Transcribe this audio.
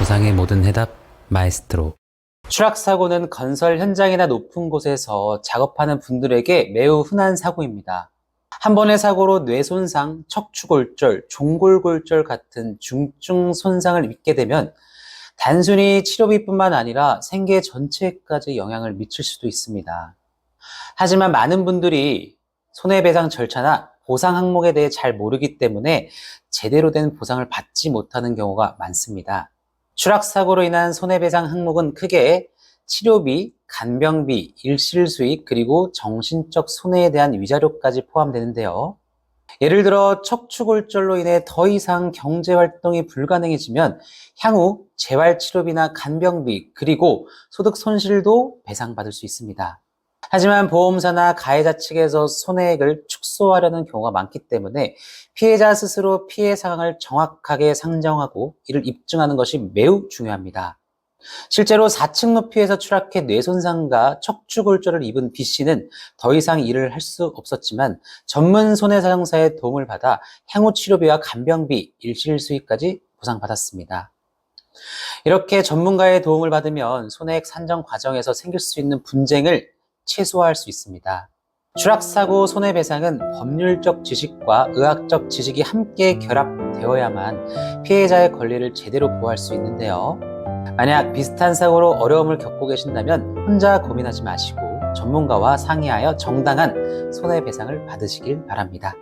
부상의 모든 해답 마에스트로 추락 사고는 건설 현장이나 높은 곳에서 작업하는 분들에게 매우 흔한 사고입니다. 한 번의 사고로 뇌 손상, 척추골절, 종골골절 같은 중증 손상을 입게 되면 단순히 치료비뿐만 아니라 생계 전체까지 영향을 미칠 수도 있습니다. 하지만 많은 분들이 손해배상 절차나 보상 항목에 대해 잘 모르기 때문에 제대로 된 보상을 받지 못하는 경우가 많습니다. 추락사고로 인한 손해배상 항목은 크게 치료비, 간병비, 일실수익, 그리고 정신적 손해에 대한 위자료까지 포함되는데요. 예를 들어 척추골절로 인해 더 이상 경제활동이 불가능해지면 향후 재활치료비나 간병비, 그리고 소득 손실도 배상받을 수 있습니다. 하지만 보험사나 가해자 측에서 손해액을 축소하려는 경우가 많기 때문에 피해자 스스로 피해 상황을 정확하게 상정하고 이를 입증하는 것이 매우 중요합니다. 실제로 4층 높이에서 추락해 뇌손상과 척추골절을 입은 B 씨는 더 이상 일을 할 수 없었지만 전문 손해사정사의 도움을 받아 향후 치료비와 간병비, 일실 수익까지 보상받았습니다. 이렇게 전문가의 도움을 받으면 손해액 산정 과정에서 생길 수 있는 분쟁을 최소화할 수 있습니다. 추락사고 손해배상은 법률적 지식과 의학적 지식이 함께 결합되어야만 피해자의 권리를 제대로 보호할 수 있는데요. 만약 비슷한 사고로 어려움을 겪고 계신다면 혼자 고민하지 마시고 전문가와 상의하여 정당한 손해배상을 받으시길 바랍니다.